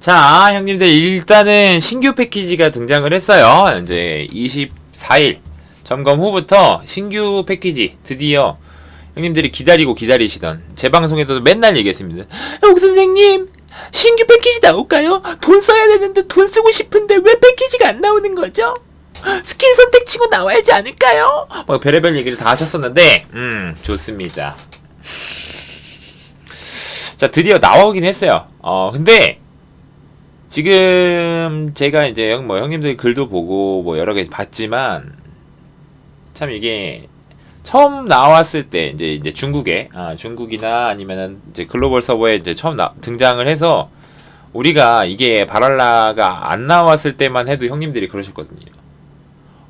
자, 형님들 일단은 신규 패키지가 등장을 했어요. 이제 24일 점검 후부터 신규 패키지 드디어 형님들이 기다리고 기다리시던 제 방송에서도 맨날 얘기했습니다. 옥 선생님, 신규 패키지 나올까요? 돈 써야 되는데 돈 쓰고 싶은데 왜 패키지가 안 나오는 거죠? 스킨 선택 치고 나와야지 않을까요? 뭐 별의별 얘기를 다 하셨었는데, 음, 좋습니다. 자, 드디어 나오긴 했어요. 어, 근데 지금 제가 이제 형, 뭐 형님들 글도 보고 뭐 여러 개 봤지만 참 이게 처음 나왔을 때 이제 이제 중국에 아, 중국이나 아니면은 이제 글로벌 서버에 이제 처음 나, 등장을 해서 우리가 이게 바랄라가 안 나왔을 때만 해도 형님들이 그러셨거든요.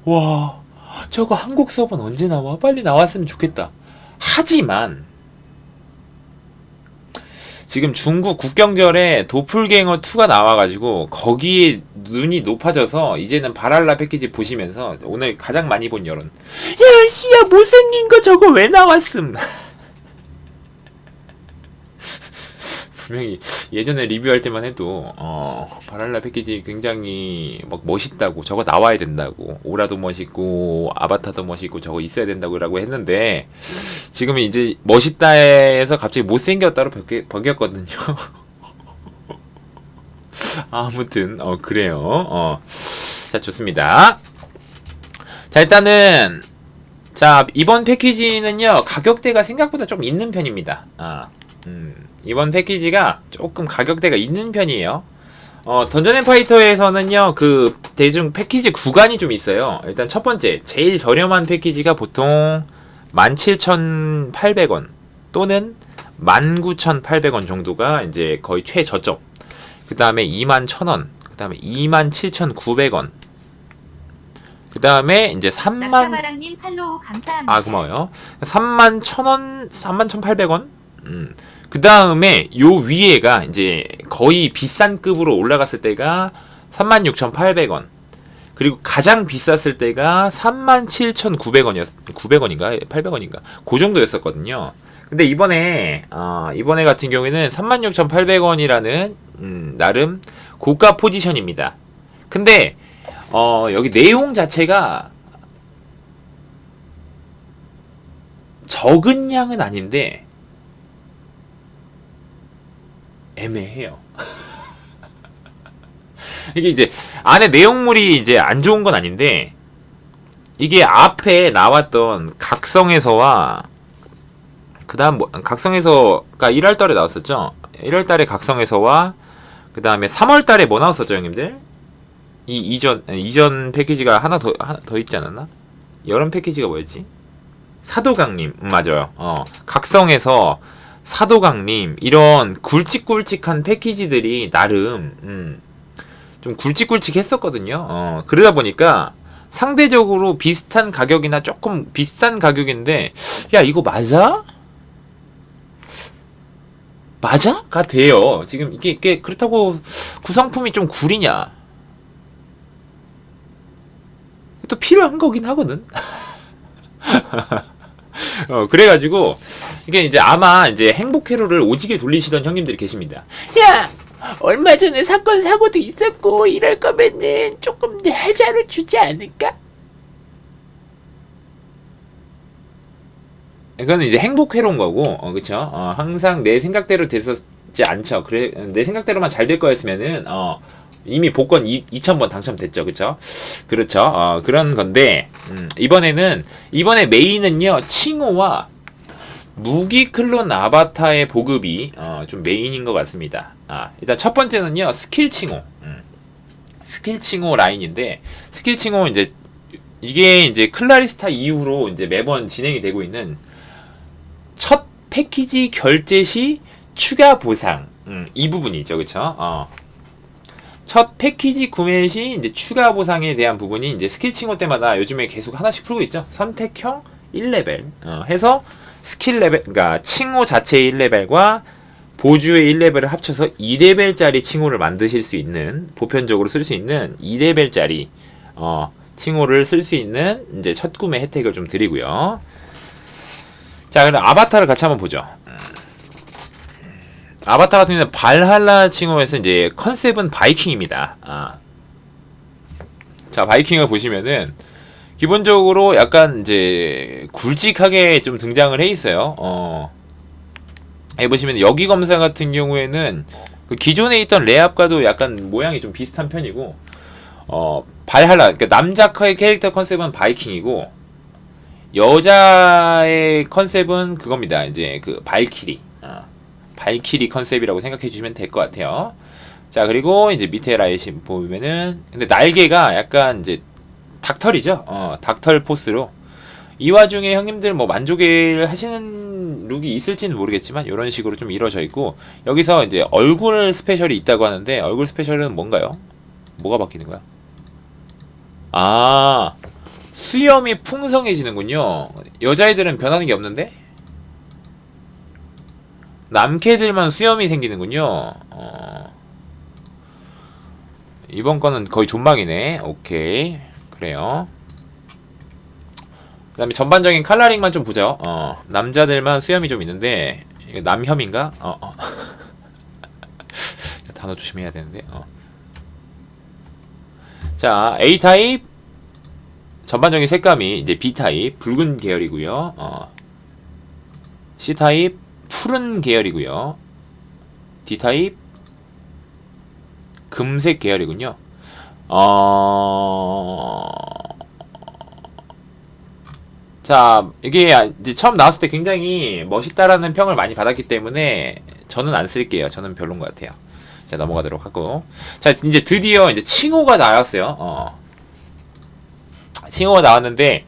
와, 저거 한국 서버는 언제 나와? 빨리 나왔으면 좋겠다. 하지만 지금 중국 국경절에 도플갱어 2가 나와가지고 거기에 눈이 높아져서 이제는 바랄라 패키지 보시면서 오늘 가장 많이 본 여론. 야 씨야 못생긴 거 저거 왜 나왔음 분명히 예전에 리뷰할 때만 해도 어 바랄라 패키지 굉장히 막 멋있다고 저거 나와야 된다고 오라도 멋있고 아바타도 멋있고 저거 있어야 된다고라고 했는데 지금은 이제 멋있다에서 갑자기 못생겼다로 바뀌, 바뀌었거든요. 아무튼 어 그래요. 어. 자 좋습니다. 자 일단은 자 이번 패키지는요 가격대가 생각보다 좀 있는 편입니다. 아, 음, 이번 패키지가 조금 가격대가 있는 편이에요. 어, 던전 앤 파이터에서는요, 그, 대중 패키지 구간이 좀 있어요. 일단 첫 번째, 제일 저렴한 패키지가 보통 17,800원 또는 19,800원 정도가 이제 거의 최저점. 그 다음에 21,000원. 그 다음에 27,900원. 그 다음에 이제 3만, 낙타바랑님 팔로우 감사합니다. 아, 고마워요. 3만 1,000원, 3만 1,800원? 음. 그 다음에 요 위에가 이제 거의 비싼 급으로 올라갔을 때가 36,800원. 그리고 가장 비쌌을 때가 37,900원이었, 900원인가? 800원인가? 그 정도였었거든요. 근데 이번에, 어, 이번에 같은 경우에는 36,800원이라는, 음, 나름 고가 포지션입니다. 근데, 어, 여기 내용 자체가 적은 양은 아닌데, 애매해요. 이게 이제 안에 내용물이 이제 안 좋은 건 아닌데 이게 앞에 나왔던 각성에서와 그다음 뭐 각성에서가 1월 달에 나왔었죠. 1월 달에 각성에서와 그다음에 3월 달에 뭐 나왔었죠, 형님들? 이 이전 이전 패키지가 하나 더 하나 더 있지 않았나? 여름 패키지가 뭐였지? 사도강림 음, 맞아요. 어 각성에서 사도강림 이런 굵직굵직한 패키지들이 나름 음, 좀 굵직굵직했었거든요. 어, 그러다 보니까 상대적으로 비슷한 가격이나 조금 비싼 가격인데 야 이거 맞아? 맞아?가 돼요. 지금 이게, 이게 그렇다고 구성품이 좀 구리냐? 또 필요한 거긴 하거든. 어, 그래가지고, 이게 이제 아마 이제 행복 회로를 오지게 돌리시던 형님들이 계십니다. 야! 얼마 전에 사건 사고도 있었고, 이럴 거면은 조금 해자를 주지 않을까? 이거는 이제 행복 회로인 거고, 어, 그쵸? 어, 항상 내 생각대로 됐었지 않죠. 그래, 내 생각대로만 잘 될 거였으면은, 어, 이미 복권 2, 2000번 당첨됐죠. 그쵸? 그렇죠. 어, 그런 건데, 음, 이번에는, 이번에 메인은요, 칭호와 무기 클론 아바타의 보급이, 어, 좀 메인인 것 같습니다. 아, 일단 첫 번째는요, 스킬 칭호. 음, 스킬 칭호 라인인데, 스킬 칭호 이제, 이게 이제 클라리스타 이후로 이제 매번 진행이 되고 있는 첫 패키지 결제 시 추가 보상. 음, 이 부분이죠. 그쵸? 어. 첫 패키지 구매 시 이제 추가 보상에 대한 부분이 이제 스킬 칭호 때마다 요즘에 계속 하나씩 풀고 있죠. 선택형 1레벨 어, 해서 스킬 레벨, 그러니까 칭호 자체의 1레벨과 보주의 1레벨을 합쳐서 2레벨짜리 칭호를 만드실 수 있는 보편적으로 쓸 수 있는 2레벨짜리 어, 칭호를 쓸 수 있는 이제 첫 구매 혜택을 좀 드리고요. 자, 그럼 아바타를 같이 한번 보죠. 아바타 같은 경우는 발할라 칭호에서 이제 컨셉은 바이킹입니다. 아. 자, 바이킹을 보시면은 기본적으로 약간 이제 굵직하게 좀 등장을 해 있어요. 어. 여기 보시면 여기 검사 같은 경우에는 그 기존에 있던 레압과도 약간 모양이 좀 비슷한 편이고 어 발할라 그러니까 남자 캐릭터 컨셉은 바이킹이고 여자의 컨셉은 그겁니다. 이제 그 발키리. 아, 발키리 컨셉이라고 생각해 주시면 될 것 같아요. 자, 그리고 이제 밑에 라이시 보면은 근데 날개가 약간 이제 닭털이죠. 어, 닭털 포스로 이 와중에 형님들 뭐 만족을 하시는 룩이 있을지는 모르겠지만 이런 식으로 좀 이루어져 있고 여기서 이제 얼굴 스페셜이 있다고 하는데 얼굴 스페셜은 뭔가요? 뭐가 바뀌는 거야? 아 수염이 풍성해지는군요. 여자애들은 변하는 게 없는데 남캐들만 수염이 생기는군요. 어. 이번 거는 거의 존망이네. 오케이 그래요. 그 다음에 전반적인 컬러링만 좀 보죠. 어, 남자들만 수염이 좀 있는데 이거 남혐인가? 어, 어. 단어 조심해야 되는데. 어. 자, A 타입 전반적인 색감이 이제 B 타입 붉은 계열이고요. 어. C 타입 푸른 계열이고요. D 타입 금색 계열이군요. 어. 자, 이게 이제 처음 나왔을 때 굉장히 멋있다라는 평을 많이 받았기 때문에 저는 안 쓸게요. 저는 별론 것 같아요. 자, 넘어가도록 하고. 자, 이제 드디어 이제 칭호가 나왔어요. 어. 칭호가 나왔는데,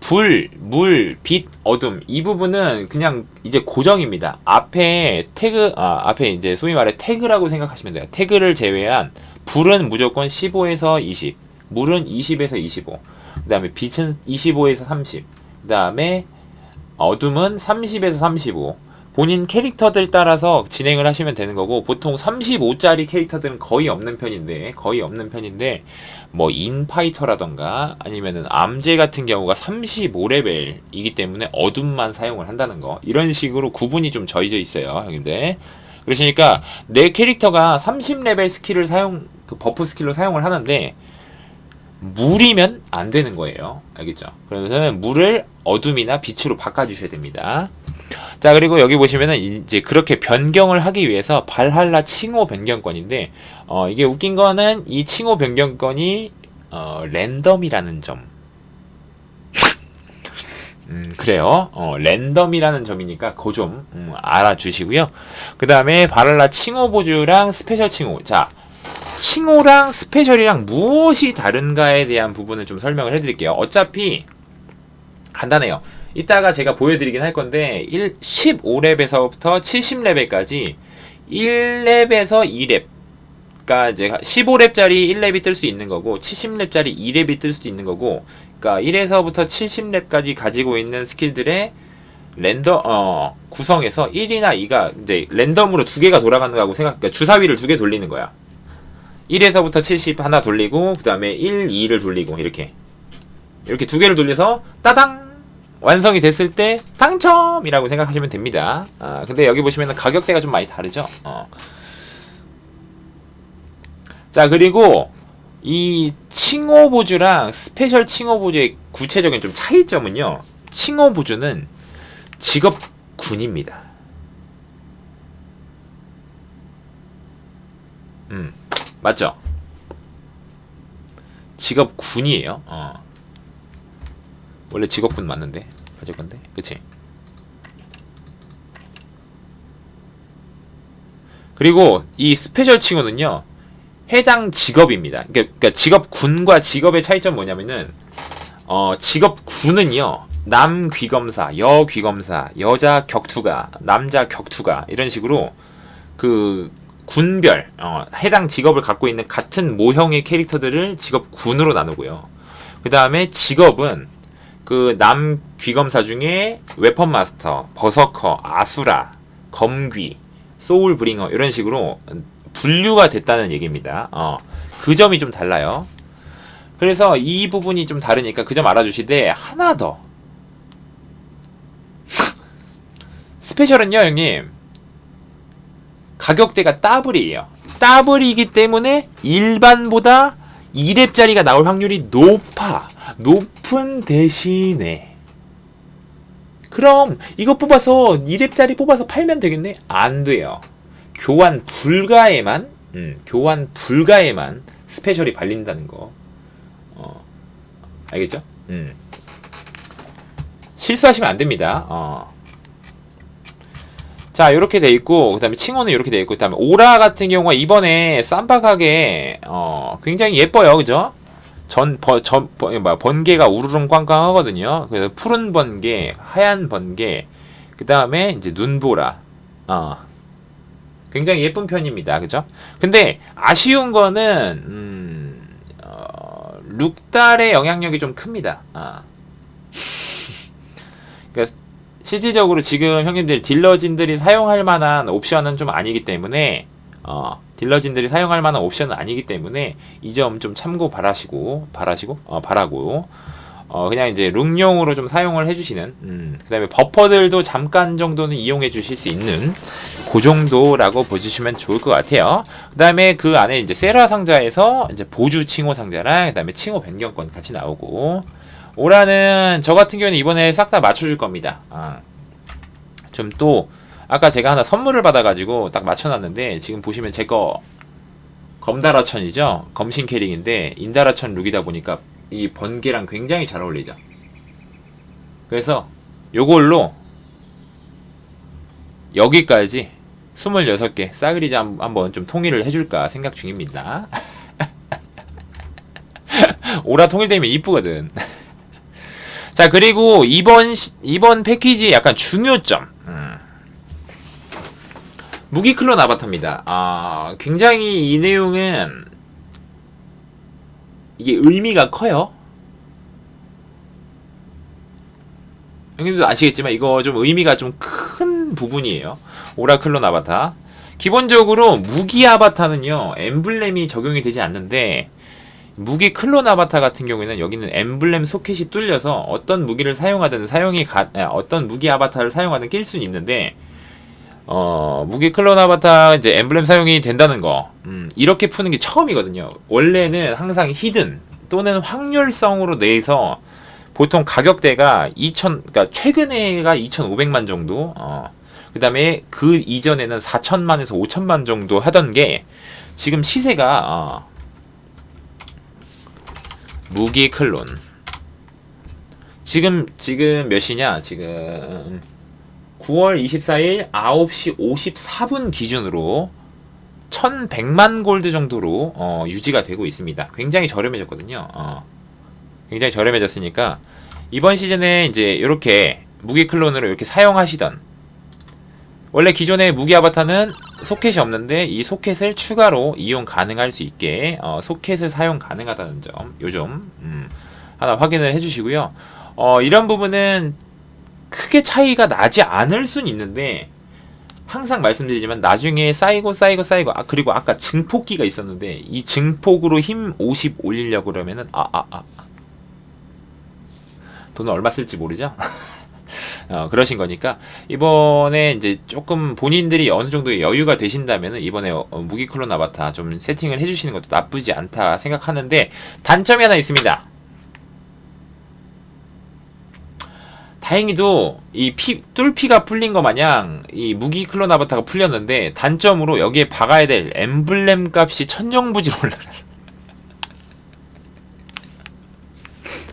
불, 물, 빛, 어둠. 이 부분은 그냥 이제 고정입니다. 앞에 태그, 아, 앞에 이제 소위 말해 태그라고 생각하시면 돼요. 태그를 제외한 불은 무조건 15에서 20, 물은 20에서 25, 그 다음에 빛은 25에서 30, 그 다음에 어둠은 30에서 35. 본인 캐릭터들 따라서 진행을 하시면 되는 거고 보통 35짜리 캐릭터들은 거의 없는 편인데 거의 없는 편인데 뭐 인파이터라던가 아니면은 암제 같은 경우가 35레벨이기 때문에 어둠만 사용을 한다는 거 이런 식으로 구분이 좀 저희져 있어요 형님들 그러시니까 내 캐릭터가 30레벨 스킬을 사용 그 버프 스킬로 사용을 하는데 물이면 안 되는 거예요. 알겠죠? 그러면서 물을 어둠이나 빛으로 바꿔주셔야 됩니다. 자, 그리고 여기 보시면은 이제 그렇게 변경을 하기 위해서 발할라 칭호 변경권인데, 어, 이게 웃긴 거는 이 칭호 변경권이, 어, 랜덤이라는 점. 음, 그래요. 어, 랜덤이라는 점이니까 그 좀, 음, 알아주시고요. 그 다음에 발할라 칭호 보주랑 스페셜 칭호. 자, 칭호랑 스페셜이랑 무엇이 다른가에 대한 부분을 좀 설명을 해드릴게요. 어차피 간단해요. 이따가 제가 보여드리긴 할 건데 1, 15렙에서부터 70렙까지 1렙에서 2렙. 그러니까 이제 15렙짜리 1렙이 뜰 수 있는 거고 70렙짜리 2렙이 뜰 수도 있는 거고 그러니까 1에서부터 70렙까지 가지고 있는 스킬들의 랜덤 어 구성에서 1이나 2가 이제 랜덤으로 두 개가 돌아가는 거하고 생각 그러니까 주사위를 두 개 돌리는 거야. 1에서부터 70 하나 돌리고 그 다음에 1, 2를 돌리고 이렇게. 이렇게 두 개를 돌려서 따당 완성이 됐을 때 당첨이라고 생각하시면 됩니다. 아, 근데 여기 보시면 가격대가 좀 많이 다르죠. 어. 자 그리고 이 칭호 보주랑 스페셜 칭호 보주의 구체적인 좀 차이점은요. 칭호 보주는 직업 군입니다. 음. 맞죠? 직업 군이에요. 어. 원래 직업군 맞는데 맞을 건데, 그치? 그리고 이 스페셜 칭호는요 해당 직업입니다. 그러니까, 그러니까 직업군과 직업의 차이점 뭐냐면은 어 직업군은요 남 귀검사, 여 귀검사, 여자 격투가, 남자 격투가 이런 식으로 그 군별 어, 해당 직업을 갖고 있는 같은 모형의 캐릭터들을 직업군으로 나누고요. 그 다음에 직업은 그 남 귀검사 중에 웨펀 마스터, 버서커, 아수라, 검귀, 소울 브링어 이런 식으로 분류가 됐다는 얘기입니다. 어, 그 점이 좀 달라요. 그래서 이 부분이 좀 다르니까 그 점 알아주시되 하나 더 스페셜은요 형님 가격대가 더블이에요. 더블이기 때문에 일반보다 2렙짜리가 나올 확률이 높아. 높은 대신에 그럼 이거 뽑아서 2렙짜리 뽑아서 팔면 되겠네? 안 돼요. 교환 불가에만 음, 교환 불가에만 스페셜이 발린다는 거. 어, 알겠죠? 음. 실수하시면 안 됩니다. 어. 자, 이렇게 돼 있고, 그 다음에 칭호는 이렇게 돼 있고, 그 다음에 오라 같은 경우가 이번에 쌈박하게, 어, 굉장히 예뻐요. 그죠? 전, 버, 전, 버, 뭐야, 번개가 우르릉 꽝꽝 하거든요. 그래서 푸른 번개, 하얀 번개, 그 다음에 이제 눈보라. 어. 굉장히 예쁜 편입니다. 그죠? 근데 아쉬운 거는, 음, 어, 룩달의 영향력이 좀 큽니다. 아. 그러니까 실질적으로 지금 형님들 딜러진들이 사용할 만한 옵션은 좀 아니기 때문에 어, 딜러진들이 사용할 만한 옵션은 아니기 때문에 이 점 좀 참고 바라시고 바라시고 어, 바라고 어, 그냥 이제 룩용으로 좀 사용을 해주시는 음, 그 다음에 버퍼들도 잠깐 정도는 이용해 주실 수 있는 그 정도라고 보시면 좋을 것 같아요. 그 다음에 그 안에 이제 세라 상자에서 이제 보주 칭호 상자랑 그 다음에 칭호 변경권 같이 나오고 오라는 저 같은 경우는 이번에 싹 다 맞춰줄 겁니다. 아. 좀 또 아까 제가 하나 선물을 받아가지고 딱 맞춰놨는데 지금 보시면 제 거 검다라천이죠. 검신 캐릭인데 인다라천 룩이다 보니까 이 번개랑 굉장히 잘 어울리죠. 그래서 요걸로 여기까지 26개 싸그리자 한- 한번 좀 통일을 해줄까 생각 중입니다. 오라 통일되면 이쁘거든. 자 그리고 이번 시- 이번 패키지의 약간 중요점 음. 무기 클론 아바타입니다. 아 굉장히 이 내용은 이게 의미가 커요. 형님도 아시겠지만 이거 좀 의미가 좀 큰 부분이에요. 오라클론 아바타. 기본적으로 무기 아바타는요 엠블렘이 적용이 되지 않는데 무기 클론 아바타 같은 경우에는 여기는 엠블렘 소켓이 뚫려서 어떤 무기를 사용하든 사용이 가, 아, 어떤 무기 아바타를 사용하든 낄 수는 있는데 어, 무기 클론 아바타 이제 엠블렘 사용이 된다는 거 음, 이렇게 푸는 게 처음이거든요. 원래는 항상 히든 또는 확률성으로 내서 보통 가격대가 2천 그러니까 최근에가 2,500만 정도 어, 그다음에 그 이전에는 4천만에서 5천만 정도 하던 게 지금 시세가 어, 무기 클론. 지금 지금 몇 시냐? 지금 9월 24일 9시 54분 기준으로 1100만 골드 정도로 어, 유지가 되고 있습니다. 굉장히 저렴해졌거든요. 어, 굉장히 저렴해졌으니까 이번 시즌에 이제 이렇게 무기 클론으로 이렇게 사용하시던 원래 기존의 무기 아바타는 소켓이 없는데 이 소켓을 추가로 이용 가능할 수 있게 어, 소켓을 사용 가능하다는 점 요점 음, 하나 확인을 해주시고요. 어, 이런 부분은 크게 차이가 나지 않을 순 있는데 항상 말씀드리지만 나중에 쌓이고 쌓이고 쌓이고 아 그리고 아까 증폭기가 있었는데 이 증폭으로 힘 50 올리려고 그러면은 아 아, 아. 돈을 얼마 쓸지 모르죠. 어, 그러신 거니까 이번에 이제 조금 본인들이 어느 정도의 여유가 되신다면 이번에 어, 무기 클론 아바타 좀 세팅을 해주시는 것도 나쁘지 않다 생각하는데 단점이 하나 있습니다. 다행히도 이 피, 뚫피가 풀린 거 마냥 이 무기 클론 아바타가 풀렸는데 단점으로 여기에 박아야 될 엠블렘 값이 천정부지로 올라가.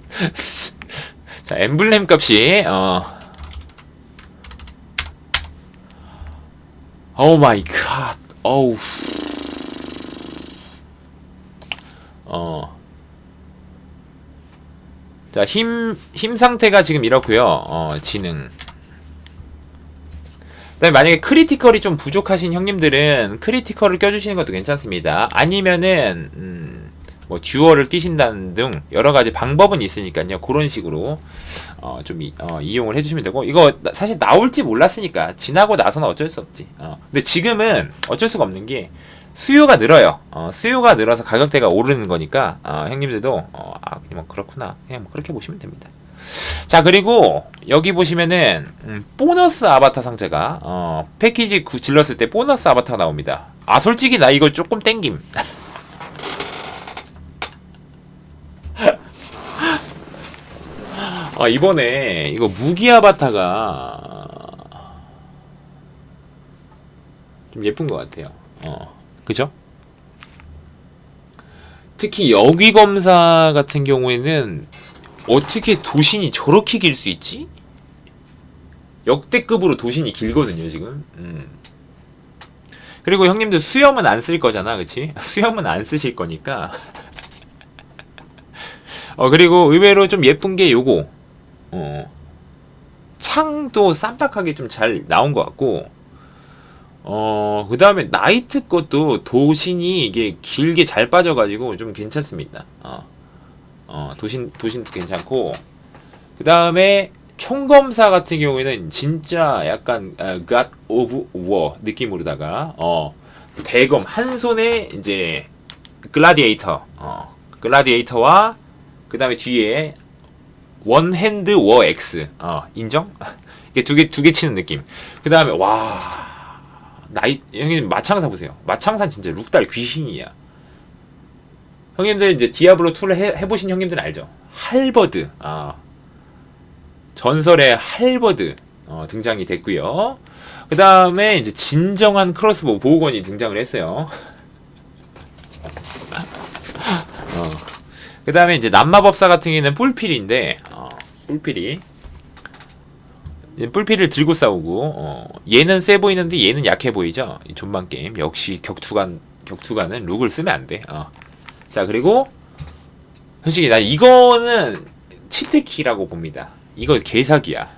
자, 엠블렘 값이 어 오 마이 갓. 어우. 어. 자, 힘, 힘 상태가 지금 이렇고요 어, 지능. 그다음에 만약에 크리티컬이 좀 부족하신 형님들은 크리티컬을 껴주시는 것도 괜찮습니다. 아니면은 음, 뭐 듀얼을 끼신다는 등 여러 가지 방법은 있으니까요. 그런 식으로 어, 좀 이, 어, 이용을 해주시면 되고 이거 나- 사실 나올지 몰랐으니까 지나고 나서는 어쩔 수 없지. 어. 근데 지금은 어쩔 수가 없는 게 수요가 늘어요. 어, 수요가 늘어서 가격대가 오르는 거니까 어, 형님들도 어, 아 그냥 뭐 그렇구나 그냥 뭐 그렇게 보시면 됩니다. 자 그리고 여기 보시면은 음, 보너스 아바타 상자가 어, 패키지 구- 질렀을 때 보너스 아바타가 나옵니다. 아 솔직히 나 이거 조금 땡김. 아 이번에 이거 무기 아바타가 좀 예쁜 것 같아요. 어 그죠? 특히 여귀 검사 같은 경우에는 어떻게 도신이 저렇게 길 수 있지? 역대급으로 도신이 길거든요 지금. 음. 그리고 형님들 수염은 안 쓸 거잖아, 그치? 수염은 안 쓰실 거니까. 어 그리고 의외로 좀 예쁜 게 요거. 어. 창도 쌈박하게 좀 잘 나온 것 같고. 어, 그 다음에 나이트 것도 도신이 이게 길게 잘 빠져가지고 좀 괜찮습니다. 어, 어 도신, 도신도 괜찮고. 그 다음에 총검사 같은 경우에는 진짜 약간, 어, God 느낌으로다가, 어, 대검, 한 손에 이제, 글라디에이터, 어, 글라디에이터와 그 다음에 뒤에 원핸드 워 X, 어, 인정? 이게 두 개, 두 개 치는 느낌. 그 다음에, 와, 나이 형님 마창사 보세요. 마창사 진짜 룩달 귀신이야. 형님들 이제 디아블로 2를 해, 해보신 형님들 알죠? 할버드. 아. 전설의 할버드 어, 등장이 됐고요. 그 다음에 이제 진정한 크로스보 보호건이 등장을 했어요. 어. 그 다음에 이제 남마법사 같은 경우에는 뿔필인데 어, 뿔필이 뿔필을 들고 싸우고 어, 얘는 세 보이는데 얘는 약해 보이죠? 이 존만 게임 역시 격투간 격투간은 룩을 쓰면 안 돼. 어. 자 그리고 솔직히 나 이거는 치트키라고 봅니다. 이거 개사기야.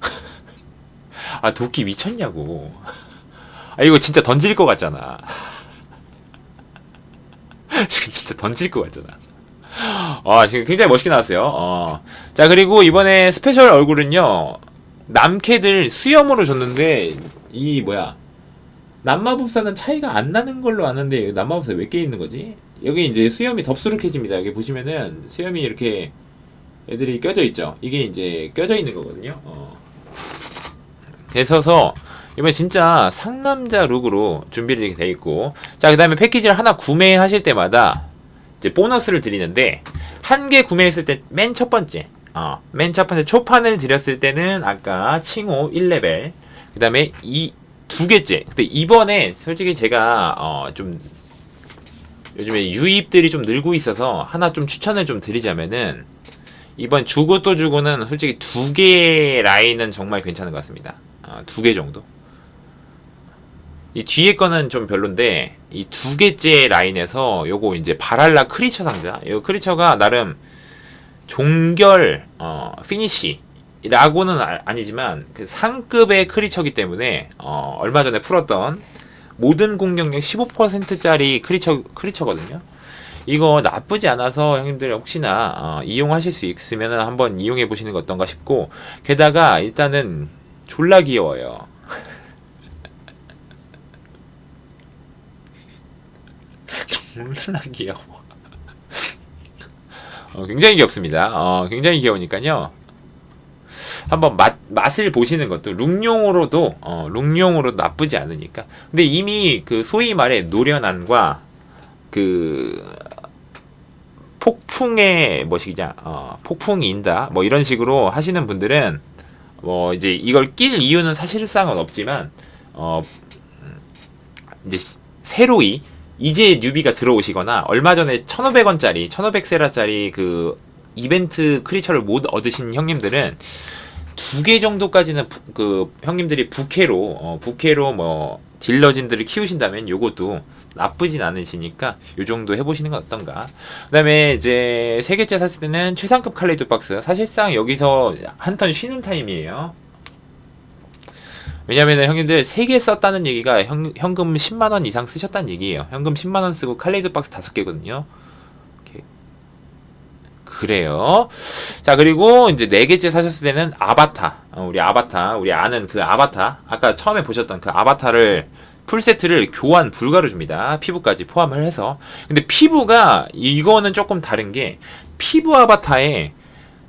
아 도끼 미쳤냐고. 아 이거 진짜 던질 것 같잖아. 진짜 던질 것 같잖아. 아 지금 굉장히 멋있게 나왔어요. 어. 자 그리고 이번에 스페셜 얼굴은요 남캐들 수염으로 줬는데 이 뭐야 남마법사는 차이가 안 나는 걸로 아는데 남마법사 몇개 있는 거지? 여기 이제 수염이 덥수룩해집니다. 여기 보시면은 수염이 이렇게 애들이 껴져 있죠. 이게 이제 껴져 있는 거거든요. 어. 그래서 이번에 진짜 상남자 룩으로 준비를 돼 있고 자 그 다음에 패키지를 하나 구매하실 때마다 이제 보너스를 드리는데 한 개 구매했을 때 맨 첫 번째 어, 맨 첫 번째 초판을 드렸을 때는 아까 칭호 1레벨 그 다음에 이 두 개째 근데 이번에 솔직히 제가 어, 좀 요즘에 유입들이 좀 늘고 있어서 하나 좀 추천을 좀 드리자면은 이번 주고 또 주고는 솔직히 두 개 라인은 정말 괜찮은 것 같습니다. 어, 두개 정도. 이 뒤에 거는 좀 별론데 이 두 개째 라인에서 요거 이제 바랄라 크리처 상자. 이 크리처가 나름 종결 어, 피니시 라고는 아, 아니지만 그 상급의 크리처기 때문에 어, 얼마 전에 풀었던 모든 공격력 15%짜리 크리처 크리처거든요. 이거 나쁘지 않아서 형님들 혹시나 어, 이용하실 수 있으면 한번 이용해 보시는 거 어떤가 싶고 게다가 일단은 졸라 귀여워요. 졸라 귀여워. 어, 굉장히 귀엽습니다. 어, 굉장히 귀여우니까요. 한번 맛, 맛을 보시는 것도 룩용으로도 어, 룩용으로 나쁘지 않으니까. 근데 이미 그 소위 말해 노련함과 그 폭풍의 뭐시기냐 어, 폭풍이 인다 뭐 이런 식으로 하시는 분들은 뭐 이제 이걸 낄 이유는 사실상은 없지만 어 음, 이제 시- 새로이 이제 뉴비가 들어오시거나 얼마 전에 1,500원짜리 1,500세라짜리 그 이벤트 크리처를 못 얻으신 형님들은 두 개 정도까지는 부- 그 형님들이 부캐로 어, 부캐로 뭐 딜러진들을 키우신다면 요것도 나쁘진 않으시니까 요 정도 해보시는 건 어떤가. 그다음에 이제 세 개째 샀을 때는 최상급 칼레이드 박스. 사실상 여기서 한 턴 쉬는 타임이에요. 왜냐면은 형님들 세 개 썼다는 얘기가 현, 현금 10만 원 이상 쓰셨다는 얘기예요. 현금 10만 원 쓰고 칼레이드 박스 다섯 개거든요. 그래요. 자 그리고 이제 네 개째 사셨을 때는 아바타. 어, 우리 아바타, 우리 아는 그 아바타. 아까 처음에 보셨던 그 아바타를 풀 세트를 교환 불가로 줍니다. 피부까지 포함을 해서. 근데 피부가 이거는 조금 다른 게 피부 아바타에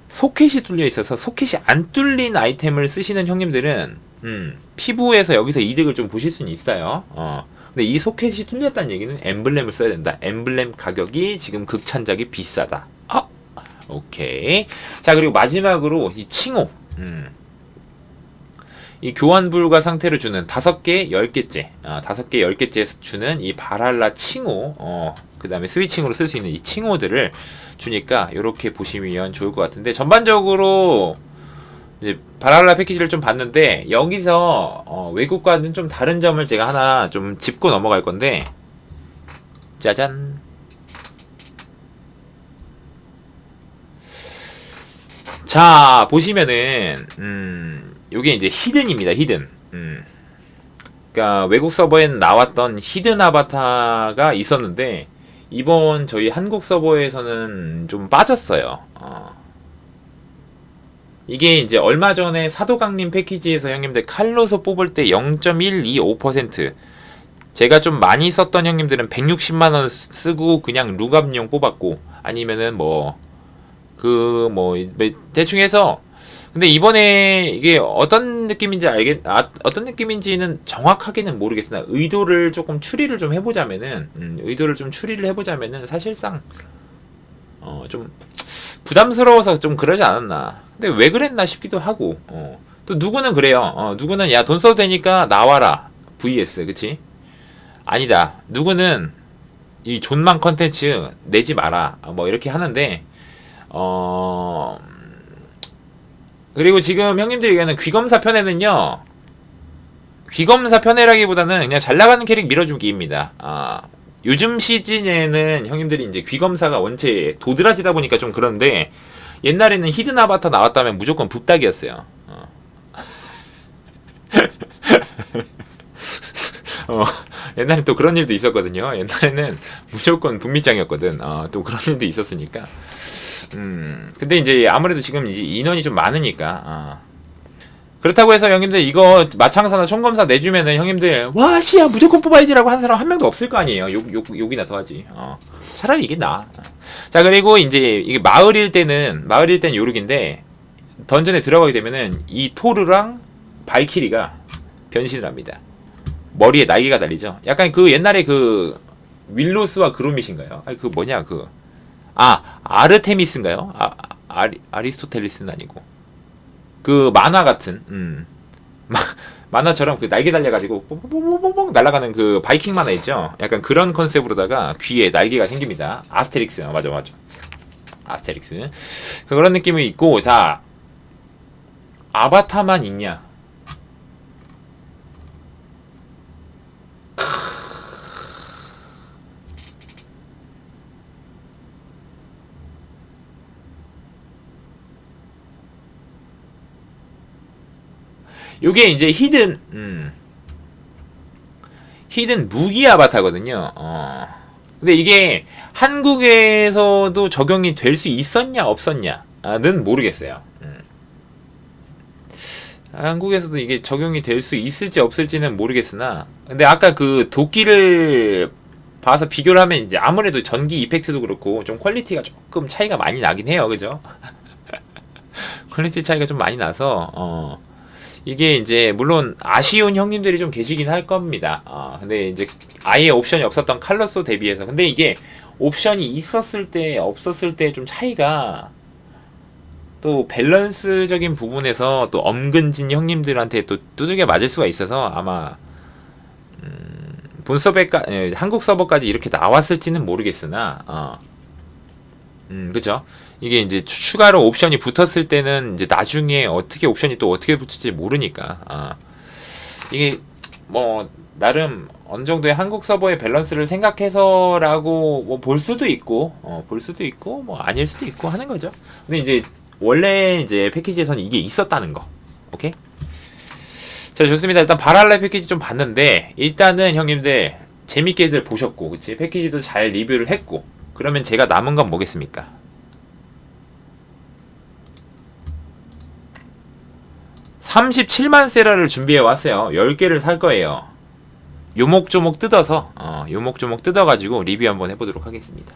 소켓이 뚫려 있어서 소켓이 안 뚫린 아이템을 쓰시는 형님들은 음, 피부에서 여기서 이득을 좀 보실 수는 있어요. 어. 근데 이 소켓이 뚫렸다는 얘기는 엠블렘을 써야 된다. 엠블렘 가격이 지금 극찬작이 비싸다. 아, 오케이. 자 그리고 마지막으로 이 칭호. 음. 이 교환 불가 상태를 주는 다섯 개, 열 개째, 아, 다섯 개, 열 개째 주는 이 바랄라 칭호, 어, 그 다음에 스위칭으로 쓸 수 있는 이 칭호들을 주니까 이렇게 보시면 좋을 것 같은데 전반적으로 이제 바랄라 패키지를 좀 봤는데 여기서 어, 외국과는 좀 다른 점을 제가 하나 좀 짚고 넘어갈 건데 짜잔 자 보시면은 음 요게 이제 히든입니다 히든 음 그러니까 외국 서버엔 나왔던 히든 아바타가 있었는데 이번 저희 한국 서버에서는 좀 빠졌어요. 어. 이게 이제 얼마 전에 사도강림 패키지에서 형님들 칼로서 뽑을 때 0.125% 제가 좀 많이 썼던 형님들은 160만 원 쓰고 그냥 루갑용 뽑았고 아니면은 뭐 그 뭐 대충 해서. 근데 이번에 이게 어떤 느낌인지 알겠 아, 어떤 느낌인지는 정확하게는 모르겠으나 의도를 조금 추리를 좀 해보자면은 음, 의도를 좀 추리를 해보자면은 사실상 어 좀 부담스러워서 좀 그러지 않았나 근데 왜 그랬나 싶기도 하고 어. 또 누구는 그래요 어, 누구는 야 돈 써도 되니까 나와라 vs 그치 아니다 누구는 이 존망 컨텐츠 내지 마라 어, 뭐 이렇게 하는데 어 그리고 지금 형님들이 얘기하는 귀검사 편에는요. 귀검사 편이라기보다는 그냥 잘 나가는 캐릭 밀어주기입니다. 아, 요즘 시즌에는 형님들이 이제 귀검사가 원체 도드라지다 보니까 좀 그런데 옛날에는 히든 아바타 나왔다면 무조건 붓닥이었어요. 어. 어, 옛날에 또 그런 일도 있었거든요. 옛날에는 무조건 분미장이었거든. 어, 또 그런 일도 있었으니까. 음, 근데 이제 아무래도 지금 이제 인원이 좀 많으니까, 어. 그렇다고 해서 형님들 이거 마창사나 총검사 내주면은 형님들 와 씨야 무조건 뽑아야지라고 하는 사람 한 명도 없을 거 아니에요. 욕, 욕, 욕이나 더 하지. 어. 차라리 이게 나아. 자 그리고 이제 이게 마을일 때는 마을일 때는 요르기인데 던전에 들어가게 되면은 이 토르랑 발키리가 변신을 합니다. 머리에 날개가 달리죠. 약간 그 옛날에 그 윌로스와 그로밋인가요? 아니 그 뭐냐 그 아 아르테미스인가요? 아 아리, 아리스토텔리스는 아니고 그 만화 같은 음 마, 만화처럼 그 날개 달려가지고 뽀뽀뽀뽀뽀 날아가는 그 바이킹 만화 있죠? 약간 그런 컨셉으로다가 귀에 날개가 생깁니다. 아스테릭스 어, 맞아 맞아 아스테릭스 그런 느낌이 있고 자 아바타만 있냐? 요게 이제 히든 음. 히든 무기 아바타거든요. 어. 근데 이게 한국에서도 적용이 될 수 있었냐 없었냐는 모르겠어요. 음. 한국에서도 이게 적용이 될 수 있을지 없을지는 모르겠으나 근데 아까 그 도끼를 봐서 비교를 하면 이제 아무래도 전기 이펙트도 그렇고 좀 퀄리티가 조금 차이가 많이 나긴 해요. 그죠? 퀄리티 차이가 좀 많이 나서 어. 이게 이제 물론 아쉬운 형님들이 좀 계시긴 할 겁니다. 어, 근데 이제 아예 옵션이 없었던 칼로소 대비해서 근데 이게 옵션이 있었을 때 없었을 때 좀 차이가 또 밸런스적인 부분에서 또 엄근진 형님들한테 또 두들겨 맞을 수가 있어서 아마 음, 본 서버까 예, 한국 서버까지 이렇게 나왔을지는 모르겠으나 어. 음, 그죠? 이게 이제 추- 추가로 옵션이 붙었을 때는 이제 나중에 어떻게 옵션이 또 어떻게 붙을지 모르니까 아. 이게 뭐 나름 어느 정도의 한국 서버의 밸런스를 생각해서라고 뭐 볼 수도 있고 어, 볼 수도 있고 뭐 아닐 수도 있고 하는 거죠. 근데 이제 원래 이제 패키지에서는 이게 있었다는 거. 오케이? 자 좋습니다. 일단 바랄라 패키지 좀 봤는데 일단은 형님들 재밌게들 보셨고 그치 패키지도 잘 리뷰를 했고 그러면 제가 남은 건 뭐겠습니까? (37만) 세라를 준비해 왔어요. (10개를) 살 거예요. 요목조목 뜯어서 어, 요목조목 뜯어가지고 리뷰 한번 해보도록 하겠습니다